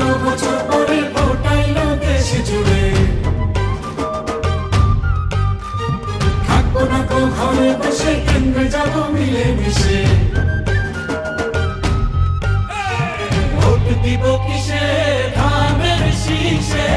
ষোলো বছর পরে গোটাইল দেশ জুড়ে থাকব না তো ঘরে বসে, কেন্দ্রে যাব মিলে মিশে ভোট দিব কিসে? ধানের শীষে।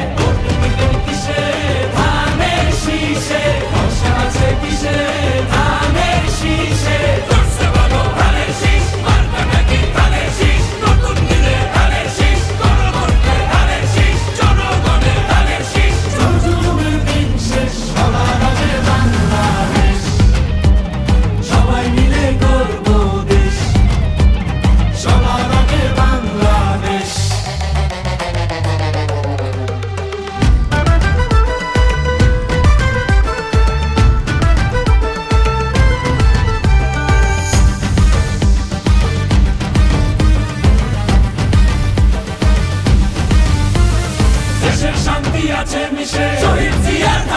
Shohid Ziyad